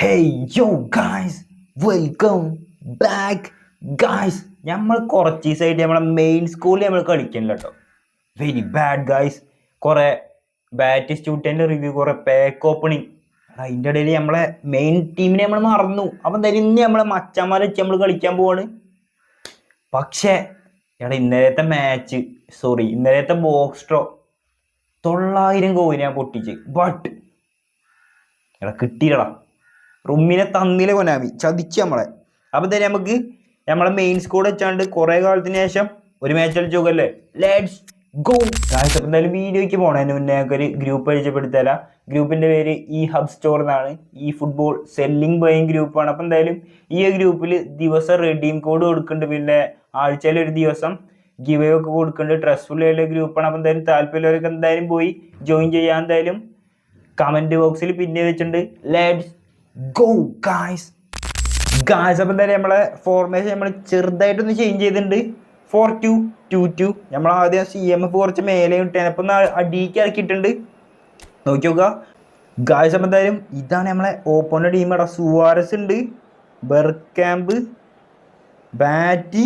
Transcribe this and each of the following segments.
Hey യോ guys welcome back guys നമ്മൾ കുറച്ച് ദിവസമായിട്ട് നമ്മളെ മെയിൻ സ്കൂളിൽ നമ്മൾ കളിക്കണില്ല കേട്ടോ വെരി ബാഡ് ഗായ്സ് കുറേ ബാറ്റ് സ്റ്റുഡന്റ് റിവ്യൂ കുറേ പാക്ക് ഓപ്പണിങ് അതിന്റെ ഇടയിൽ നമ്മളെ മെയിൻ ടീമിനെ നമ്മൾ മറന്നു. അപ്പം എന്തായാലും ഇന്ന് നമ്മളെ മച്ചന്മാരെ വെച്ച് നമ്മൾ കളിക്കാൻ പോവാണ്. പക്ഷേ എടാ ഇന്നലത്തെ മാച്ച് സോറി ഇന്നലത്തെ ബോക്സ് ഡ്രോ തൊള്ളായിരം ഞാൻ പൊട്ടിച്ച്. ബട്ട് എടാ കിട്ടിയില്ലടാ. റുമ്മിനെ തന്നില്ല കൊനാമി ചതിച്ച് നമ്മളെ. അപ്പം തന്നെ നമുക്ക് നമ്മളെ മെയിൻ സ്കോഡ് വെച്ചാണ്ട് കുറേ കാലത്തിന് ശേഷം ഒരു മാച്ച് കളിച്ച് നോക്കല്ലേ? ലെറ്റ്സ് ഗോ ഗായ്സ് എന്തായാലും വീഡിയോയ്ക്ക് പോണതിന് മുന്നേ ഒരു ഗ്രൂപ്പ് പരിചയപ്പെടുത്തരാം ഗ്രൂപ്പിന്റെ പേര് ഈ ഹബ് സ്റ്റോർ എന്നാണ്. ഈ ഫുട്ബോൾ സെല്ലിംഗ് ബോയിങ് ഗ്രൂപ്പാണ് അപ്പം എന്തായാലും ഈ ഗ്രൂപ്പിൽ ദിവസം റെഡീം കോഡ് കൊടുക്കുന്നുണ്ട് പിന്നെ ആഴ്ചയിൽ ഒരു ദിവസം ഗിവ് ഒക്കെ കൊടുക്കുന്നുണ്ട് ട്രസ്റ്റ്ഫുൾ ആയിട്ടുള്ള ഗ്രൂപ്പാണ് അപ്പം എന്തായാലും താല്പര്യമുള്ളവർക്ക് എന്തായാലും പോയി ജോയിൻ ചെയ്യാൻ എന്തായാലും കമന്റ് ബോക്സിൽ പിന്നെ വെച്ചിട്ടുണ്ട്. ലെറ്റ്സ് ഗോ ഗായ്സ് ഗായ്സ് അപ്പം എന്തായാലും നമ്മളെ ഫോർമേഷൻ നമ്മൾ ചെറുതായിട്ടൊന്ന് ചേഞ്ച് ചെയ്തിട്ടുണ്ട്. ഫോർ ടു ടു ടു നമ്മൾ ആദ്യം സി എം എഫ് കുറച്ച് മേലെ ഇട്ടേ അപ്പം ഒന്ന് അടിക്ക് ഇറക്കിയിട്ടുണ്ട്. നോക്കി നോക്കുക. ഗായ്സ് അപ്പം എന്തായാലും ഇതാണ് നമ്മളെ ഓപ്പണ ടീം ഇവിടെ സുവാരസ് ഉണ്ട്. ബെർക്യാമ്പ് ബാറ്റി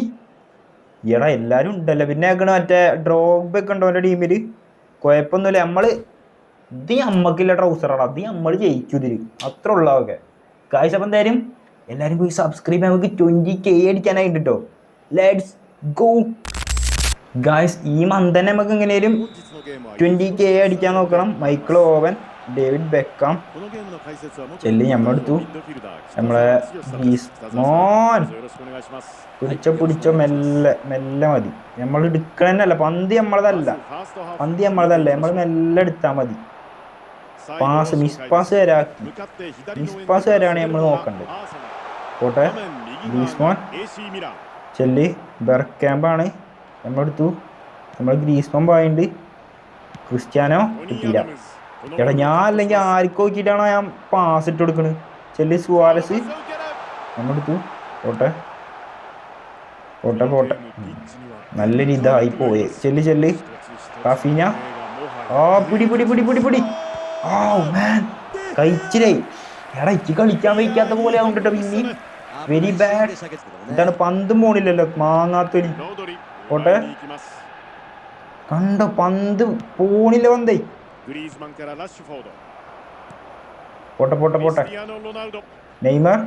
എടാ എല്ലാവരും ഉണ്ടല്ലോ. പിന്നെ ആക്കണ മറ്റേ ഡ്രോബൊക്കെ ഉണ്ടോ അവന്റെ ടീമിൽ കുഴപ്പമൊന്നുമില്ല. നമ്മൾ ഇത് അമ്മക്കില്ല ട്രൗസറാണ് അത് നമ്മൾ ജയിച്ചു ഇതിൽ അത്ര ഉള്ളതൊക്കെ കാഴ്ച അപ്പം എന്തായാലും എല്ലാവരും പോയി സബ്സ്ക്രൈബ് ചെയ്യാൻ നമുക്ക് ട്വന്റി കെ അടിക്കാനായിട്ട് ലെറ്റ്സ് ഗോ ഗായ്സ് ഈ മന്ത് തന്നെ നമുക്ക് എങ്ങനെയും ട്വന്റി കെ അടിക്കാൻ നോക്കണം. മൈക്കിൾ ഓവൻ ഡേവിഡ് ബെക്കാം ചെല്ലി നമ്മളെടുത്തു നമ്മളെ മോൻ. പിടിച്ചോ പിടിച്ചോ മെല്ലെ മെല്ലെ മതി. നമ്മൾ എടുക്കണന്നല്ല പന്തി നമ്മളതല്ല പന്തി നമ്മളതല്ല നമ്മൾ മെല്ലെ എടുത്താൽ മതി. പാസ് മിസ് പാസ് വരാക്കി മിസ് പാസ് വരാണ് നമ്മൾ നോക്കണ്ടത് പോട്ടെ. ഗ്രീസ്മോൻ ചെല്ലി. ക്യാമ്പാണ് നമ്മളെടുത്തു. നമ്മൾ ഗ്രീസ്മോൻ പോയിണ്ട് ക്രിസ്ത്യാനോ കിട്ടിയില്ല എടാ ഞാൻ അല്ലെങ്കിൽ ആർക്ക് നോക്കിയിട്ടാണ് ഞാൻ പാസ് ഇട്ട് കൊടുക്കണത് ചെല്ലി സുവാരസ് നമ്മളെടുത്തു. പോട്ടെ. പോട്ടെ പോട്ടെ. നല്ലൊരു ഇതായി പോയേ. ചെല്ലി ചെല്ലി. കാഫീന ആ പിടി പിടി പിടി പിടി പിടി. ആ മാൻ കഴിച്ചില്ലേ എടാ ഇച്ചി കളിക്കാൻ വയ്ക്കാത്ത പോലെ ആവും കേട്ടോ പിന്നെ. വെരി ബാഡ് എന്താണ് പന്തും പോണില്ലല്ലോ മാങ്ങാത്തൊലി. പോട്ടെ. കണ്ടോ പന്ത് പോണില്ല പന്തേ. പോട്ടെ പോട്ടെ പോട്ടെ. നെയ്മർ.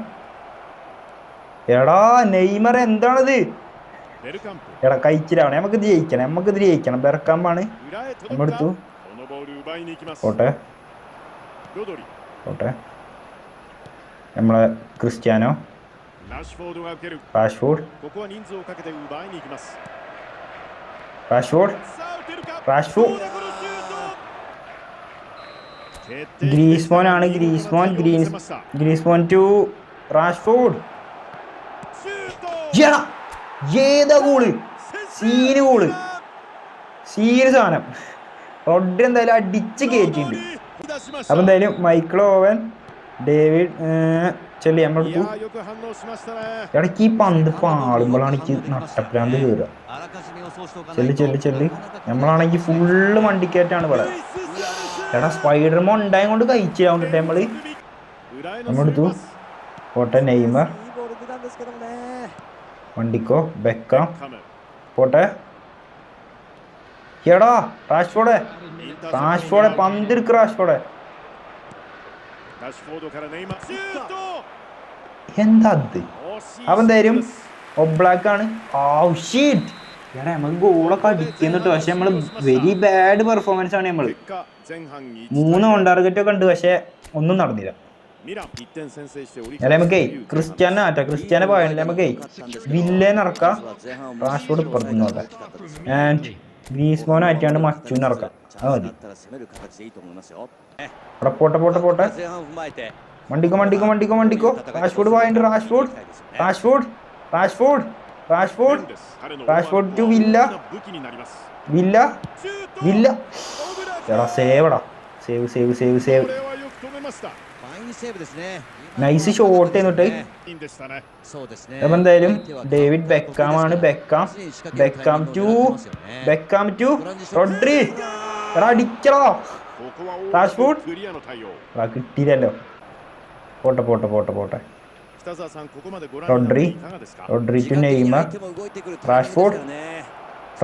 എടാ നെയ്മർ എന്താണത്? എടാ കഴിച്ചിലാണ്. നമുക്ക് ജയിക്കണം നമുക്ക് ജയിക്കണം. ബെറക്കാമ്പാണ്. നമ്മളെടുത്തു. പോട്ടെ. പോട്ടെ. നമ്മളെ Cristiano? Rashford Rashford Rashford Griezmann ആണ് ഗ്രീസ്മോൻ ഗ്രീൻസ് ഗ്രീസ്മോൻ ടു റാഷ്ഫോർഡ് ഏതാ ഗോൾ? Scene goal. സീന് സാധനം. റൊഡ് എന്തായാലും അടിച്ച് കയറ്റിണ്ട് അപ്പൊ എന്തായാലും മൈക്കിൾ ഓവൻ ഡേവിഡ് ചെല്ലി നമ്മളെടുത്തു ഇടയ്ക്ക് ഈ പന്ത് പാളുമ്പോഴാണ് എനിക്ക് നട്ടപ്രാന്ത് കയറുക ചെല്ലി ചെല്ലി ചെല്ലി. നമ്മളാണെങ്കിൽ ഫുള്ള് മണ്ടിക്കേറ്റാണ് ഇവിടെ. എടാ സ്പൈഡർമോ ഉണ്ടായത് കൊണ്ട് കഴിച്ചില്ലാവുന്നിട്ട് നമ്മൾ. നമ്മളെടുത്തു പോട്ടെ നെയ്മർ. വണ്ടിക്കോ ബെക്കാം. പോട്ടെ. എടാ റാഷ്ഫോർഡ്. Rashford പന്തിരിക്ക് Rashford. എന്താ അത്? അവൻ തരും ഒബ്ലാക്ക് ആണ് ഷീറ്റ് എടാ നമുക്ക് ഗോളൊക്കെ അടിക്കുന്നുണ്ട് പക്ഷെ നമ്മൾ വെരി ബാഡ് പെർഫോമൻസ് ആണ് നമ്മൾ. മൂന്ന് ഓൺ ടാർഗറ്റ് ഒക്കെ ഉണ്ട് പക്ഷെ ഒന്നും നടന്നില്ല. ക്രിസ്ത്യാനെ ആറ്റാ ക്രിസ്ത്യാനോ പോയല്ലേ നമുക്കേ വില്ലേന്ന് ഇറക്കാം. റാഷ്ഫോർഡ് ഇപ്പുറത്ത് നോട്ടെ ആൻഡ് ഗ്രീസ്മോൻ ആയിട്ടാണ്ട് മച്ചൂന്ന് ഇറക്കാം. അത് മതി. അവിടെ പോട്ടെ പോട്ടെ പോട്ടെ. വണ്ടിക്കോ വണ്ടിക്കോ വണ്ടിക്കോ വണ്ടിക്കോ. Rashford point Rashford Rashford Rashford Rashford Rashford to Villa Villa Villa എടാ സേവടാ save save save save nice shot എന്നിട്ട് അപ്പം എന്തായാലും ഡേവിഡ് ബെക്കാം ആണ് Beckham. Beckham to. Beckham to. Rodri. അടിക്കണോ Rashford. കിട്ടിയില്ലല്ലോ. പോട്ടെ പോട്ടെ പോട്ടെ പോട്ടെ. Rodri. Rodri to Neymar. Rashford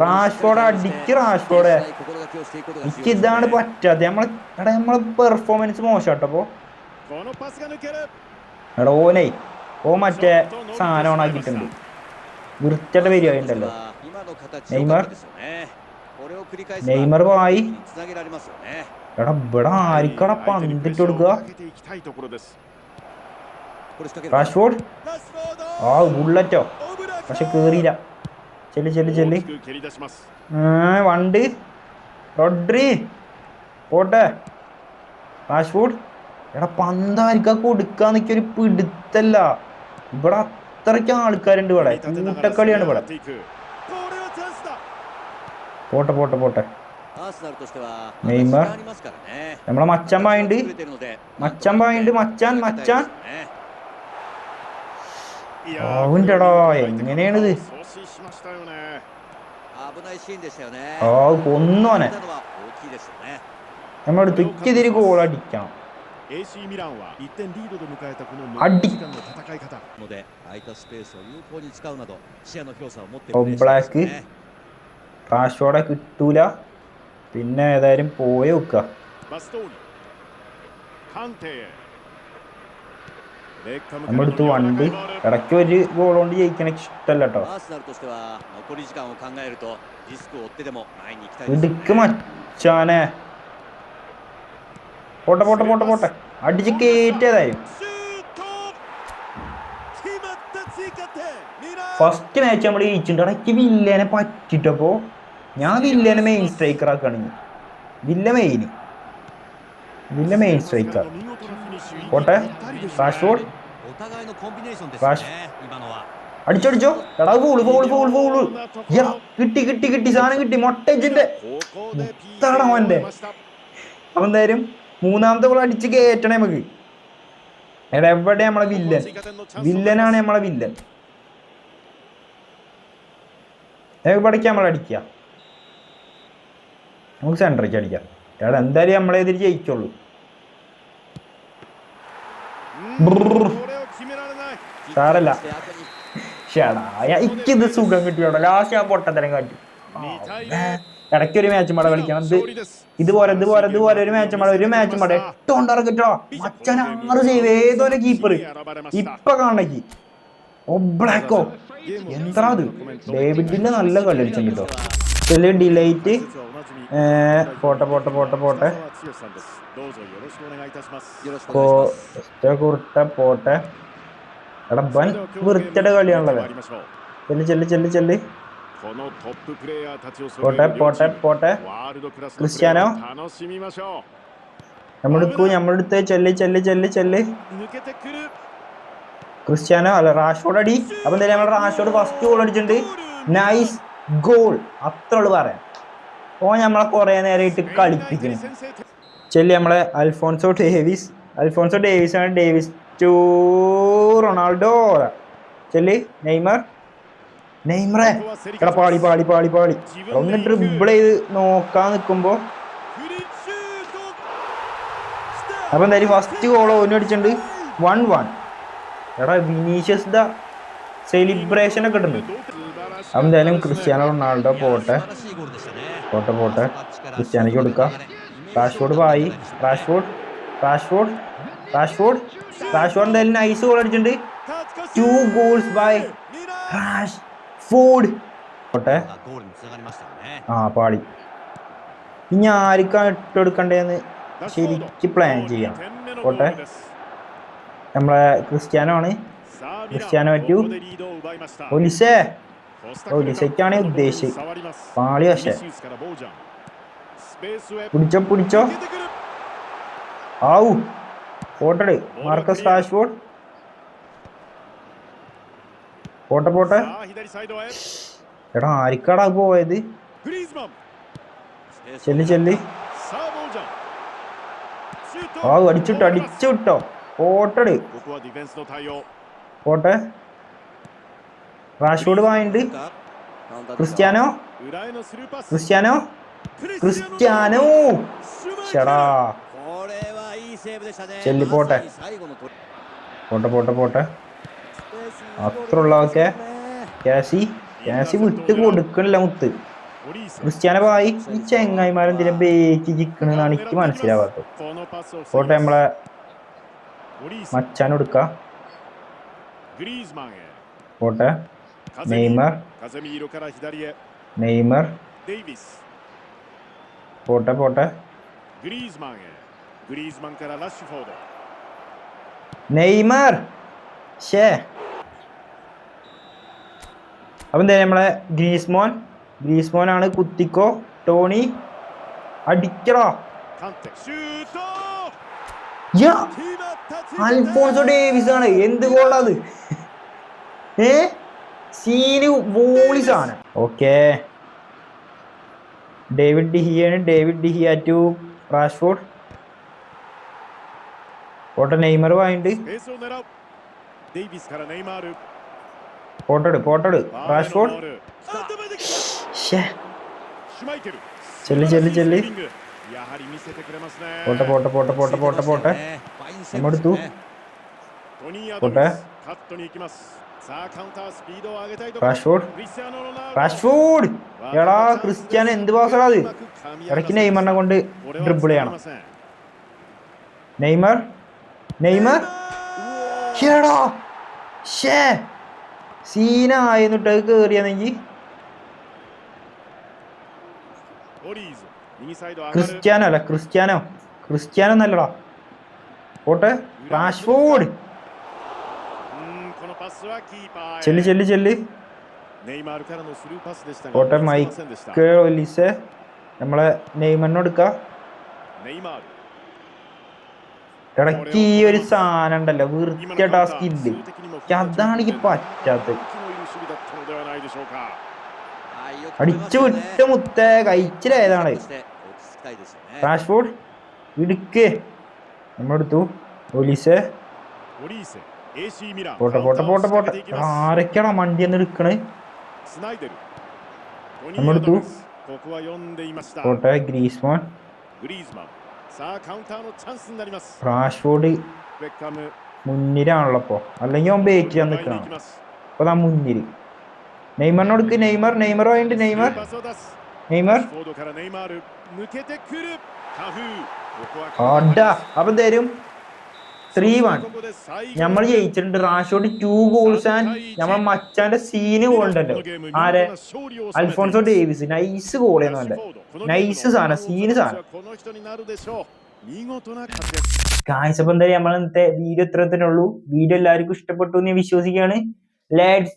Rashford അടിക്ക് റാഷ്ഫോർഡ് എനിക്ക് ഇതാണ് പറ്റാതെ നമ്മളെ നമ്മളെ പെർഫോമൻസ് മോശം കേട്ടോ അപ്പോൾ ഓനെ ഓ മറ്റേ സാധനം ഓണാക്കിയിട്ടുണ്ട് വൃത്തിയുടെ പരിപാടി ഉണ്ടല്ലോ നെയ്മർ? നെയ്മർ പോയി എടാ ഇവിടെ ആരിക്കട പന്തിട്ട് കൊടുക്കുക? റാഷ്ഫോർഡ് ആ ബുള്ളറ്റോ പക്ഷെ കേറിയില്ല. ചെല്ലി ചെല്ലി ചെല്ലി. വണ്ടി. റോഡ്രി. പോട്ടെ. റാഷ്ഫോർഡ് എടാ പന്താരിക്ക കൊടുക്കാൻ നിൽക്കിയ ഒരു പിടുത്തല്ല. ഇവിടെ അത്രയ്ക്ക് ആൾക്കാരുണ്ട് ഇവിടെ. കൂട്ടക്കളിയാണ് ഇവിടെ. പോട്ടെ പോട്ടെ പോട്ടെ. നെയ്മർ. നമ്മളെ മച്ചാൻ പായുണ്ട്. മച്ചാൻ പായുണ്ട്. മച്ചാൻ മച്ചാൻ. ആവുണ്ടടാ എങ്ങനെയാണിത്? ആ കൊന്നോനെ നമ്മളെടുത്ത് ഇക്കെതിരെ ഗോൾ അടിക്കണം. AC ミランは1点リードで迎えたこのあ残り時間の戦い方ので空いたスペースを有効に使うなど視野の広さを持っていオるブラック റാഷോടെ കിട്ടൂല പിന്നെ ഏതായാലും പോയി വെക്കുക バストーニカンテベッカムから നമ്മളെടുത്ത് の柔ら വണ്ട് かいボール ഇടയ്ക്ക് ഒരു ഗോൾ കൊണ്ട് ജയിക്കണ ഇഷ്ടല്ല കേട്ടോ アーセナルとしては残り時間を考えるとリスクを負ってでも前に行きたいですよね ഇടുക്ക് മച്ചാനെ പോട്ടെ പോട്ടെ പോട്ടെ പോട്ടെ അടിച്ച് കയറ്റിയതായിരുന്നു ഫസ്റ്റ് മാച്ച് നമ്മൾ ജയിച്ചിട്ടുണ്ട് ഇടയ്ക്ക് വില്ലേനെ പറ്റിട്ടപ്പോ ഞാൻ വില്ലേനെ മെയിൻ സ്ട്രൈക്കർ ആക്കുകയാണ് Villa main Villa main striker പോട്ടെ. റാഷ്ഫോർഡ് അടിച്ചടിച്ചോ. എടാ ഫോൾ ഫോൾ ഫോൾ ഫോൾ കിട്ടി കിട്ടി കിട്ടി. സാധനം കിട്ടി. മൊട്ടേജിന്റെ. തടവന്റെ അവൻ തരും മൂന്നാമത്തെ ഗോൾ അടിച്ച് കയറ്റണേ നമുക്ക്. എവിടെ നമ്മളെ വില്ലൻ? വില്ലനാണ് നമ്മളെ വില്ലൻ. എവിടേക്ക് നമ്മൾ അടിക്കുക നമുക്ക് സെന്ററിക്ക് അടിക്കാം. എടാ എന്തായാലും നമ്മളേതിൽ ജയിക്കുള്ളൂ സാറല്ല ഷേടാ സുഖം കിട്ടിയോ ലാസ്റ്റ് ഞാൻ പൊട്ടത്തരം കാട്ടി. ഇടയ്ക്ക് ഒരു മാച്ച് മട കളിക്കണം. ഇതുപോലെ ഇതുപോലെ ഇതുപോലെ ഒരു മാച്ച് മട ഒരു മാച്ച് മട എട്ട് കിട്ടോ മച്ചൻ ആറ് ചെയ്ത് ഏതൊരു കീപ്പർ ഇപ്പൊ കാണണേക്ക്. ഒബ്ലാക്കോ എന്താ അത്? ഡേവിഡിന്റെ നല്ല കളി കേട്ടോ ഡിലൈറ്റ് പോട്ടെ പോട്ടെ പോട്ടെ പോട്ടെ. കുർട്ട പോട്ടെ. എടാ ബൻ വൃത്തിയുടെ കളിയാണല്ലോ ചെല്ലു ചെല്ലു ചെല്ലു ചെല്ല്. പോട്ടെ പോട്ടെ പോട്ടെ. ക്രിസ്ത്യാനോ? നമ്മളെടുക്കൂ നമ്മളെടുത്ത് ചെല്ല് ചെല്ല് ചെല്ല് ചെല്ല്. ക്രിസ്ത്യാനോ അല്ല റാഷോട് അടി അപ്പൊ എന്തായാലും നമ്മുടെ റാഷോട് ഫസ്റ്റ് ഗോൾ അടിച്ചിട്ടുണ്ട്. നൈസ് ഗോൾ അത്ര ഉള്ളു പറയാം ഓ നമ്മളെ കുറെ നേരമായിട്ട് കളിപ്പിക്കുന്നു. ചെല്ലി നമ്മളെ അൽഫോൺസോ ഡേവിസ്. അൽഫോൺസോ ഡേവിസ് ആണ് ഡേവിസ് ടു റൊണാൾഡോ. ചെല്ലി നെയ്മർ. നെയ്മറെ. എടാ പാളി പാളി പാളി പാളി. ഒന്ന് ഡ്രിബിൾ ചെയ്ത് നോക്കാൻ നിൽക്കുമ്പോൾ അപ്പൊ എന്തായാലും ഫസ്റ്റ് ഗോൾ ഓന് അടിച്ചിട്ടുണ്ട്. വൺ വൺ എടാ വിനീഷ്യസ് ദ സെലിബ്രേഷൻ ഒക്കെ ഇട്ടുണ്ട് അപ്പൊ എന്തായാലും ക്രിസ്ത്യാനോ റൊണാൾഡോ പോട്ടെ. പോട്ടെ പോട്ടെ. ക്രിസ്ത്യാനോക്ക് കൊടുക്കാം. റാഷ്ഫോർഡ് പായി റാഷ്ഫോർഡ് റാഷ്ഫോർഡ് റാഷ്ഫോർഡ് റാഷ്ഫോർഡ് എന്തായാലും നൈസ് ഗോൾ അടിച്ചിട്ടുണ്ട്. Two goals by Rashford ഓട്ടെ ആ പാളി. ഇനി ആർക്കാണ് ഇട്ടെടുക്കണ്ടേന്ന് ശരിക്ക് പ്ലാൻ ചെയ്യാം. ഓട്ടെ നമ്മളെ ക്രിസ്ത്യാനോ ആണ് ക്രിസ്ത്യാനോ പറ്റൂ. ഒലിസേ. ഒലിസയ്ക്കാണ് ഉദ്ദേശി. പാളി പക്ഷേ. പിടിച്ചോ പിടിച്ചോ. ആവൂ ഫോട്ടോ മാർക്കസ് ടാഷ്ബോർഡ് പോട്ടെ പോട്ടെ. എടാ ആരിക്കാടാ പോയത്? ചെല്ലി ചെല്ലി. ആ അടിച്ചിട്ടോ അടിച്ചു വിട്ടോ പോട്ടട് പോട്ടെ. റാഷ്ഫോർഡ് വാങ്ങിണ്ട്. ക്രിസ്ത്യാനോ? ക്രിസ്ത്യാനോ? ക്രിസ്ത്യാനോ? ചേടാ ചെല്ലി പോട്ടെ. പോട്ടെ പോട്ടെ പോട്ടെ. അത്രയുള്ളതൊക്കെ ക്യാസി ക്യാസി വിട്ട് കൊടുക്കണില്ല മുത്ത്. ക്രിസ്ത്യാന പായി ഈ ചെങ്ങായിമാരെന്തിനും ബേക്ക് ചിക്കണെന്നാണ് എനിക്ക് മനസ്സിലാവാത്തത്. പോട്ടെ നമ്മളെ മച്ചാൻ കൊടുക്ക. പോട്ടെ നെയ്മർ. നെയ്മർ. പോട്ടെ പോട്ടെ നെയ്മർ. ഷേ അപ്പം തന്നെ നമ്മളെ ഗ്രീസ്മോൻ? ഗ്രീസ്മോനാണ് കുത്തിക്കോ ടോണി അടിക്കടോ. അൽഫോൺസോ ഡേവിസ് ആണ് എന്ത് ഗോളാത്? ഏ? സീന് വോളിസ് ആണ് okay. David ഡിഹിയാണ്. David De Gea to Rashford. ഓട്ട നെയ്മർ വാങ്ങിണ്ട് പോട്ടെടു പോട്ടെടു. റാഷ്ഫോർഡ് ചെല്ലി ചെല്ലി ചെല്ലി. പോട്ടെ പോട്ടെ പോട്ടെ പോട്ടെ പോട്ടെ പോട്ടെ. നമ്മെടുത്തു. പോട്ടെ. റാഷ്ഫോർഡ് റാഷ്ഫോർഡ് എടാ ക്രിസ്ത്യാനോ എന്ത് പാസ്സാടാ അത്? ഇടയ്ക്ക് നെയ്മറിനെ കൊണ്ട് ഡ്രിബിൾ ചെയ്യണം നെയ്മർ? നെയ്മർ എടാ. ഷേ സീന ആയിട്ട് കയറിയാണെങ്കിൽ ക്രിസ്ത്യാനോ അല്ല ക്രിസ്ത്യാനോ? ക്രിസ്ത്യാനോ എന്നല്ലടാ പോട്ടെ റാഷ്ഫോർഡ് ചെല്ലി ചെല്ലി ചെല്ലി. പോട്ടെ മൈക്ക് നമ്മളെ നെയ്മണ്ണെടുക്കാം ഇടയ്ക്ക് ഈ ഒരു സാധനം ഉണ്ടല്ലോ വൃത്തിയ ടാസ്കില്ല അതാണ് എനിക്ക് പറ്റാത്ത അടിച്ചു വിട്ട മുത്ത കഴിച്ചിലേതാണ്. ഇടുക്ക്. നമ്മളെടുത്തു. പോലീസ് പോട്ടെ പോട്ടെ പോട്ടെ പോട്ടെ. ആരൊക്കെയാണ് മണ്ടി എന്ന് എടുക്കണേ? നമ്മളെടുത്തു. പോട്ടെ ഗ്രീസ്മാൻ. റാഷ്ഫോർഡ് മുന്നിലാണല്ലോ അപ്പോൾ അല്ലെങ്കിൽ അവൻ ബേക്കിലാണ് നിൽക്കണം. അപ്പൊ ആ മുന്നിൽ. നെയ്മറിനോട് നെയ്മർ നെയ്മർ ആയിട്ട് നെയ്മർ. നെയ്മർ. അപ്പൊ തരും. ത്രീ വൺ നമ്മൾ ജയിച്ചിട്ടുണ്ട്. റാഷോട്ട് ടു ഗോൾസ് ആൻഡ് നമ്മൾ മച്ചാന്റെ സീന് ഗോളുണ്ടല്ലോ ആരെ? Alphonso Davies. നൈസ് ഗോൾ ചെയ്യുന്നുണ്ട് നൈസ് സാധനം സീന് ഇന്നത്തെ വീഡിയോ ഇത്ര തന്നെ ഉള്ളൂ. വീഡിയോ എല്ലാവർക്കും ഇഷ്ടപ്പെട്ടു എന്ന് വിശ്വസിക്കുകയാണ്. ലെറ്റ്സ്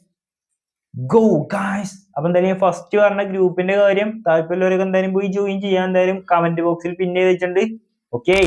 ഗോ ഗായ്സ് അപ്പം എന്തായാലും ഫസ്റ്റ് പറഞ്ഞ ഗ്രൂപ്പിന്റെ കാര്യം താല്പര്യമുള്ളവരൊക്കെ എന്തായാലും പോയി ജോയിൻ ചെയ്യാൻ എന്തായാലും കമന്റ് ബോക്സിൽ പിന്നെ വെച്ചിട്ടുണ്ട്. ഓക്കേ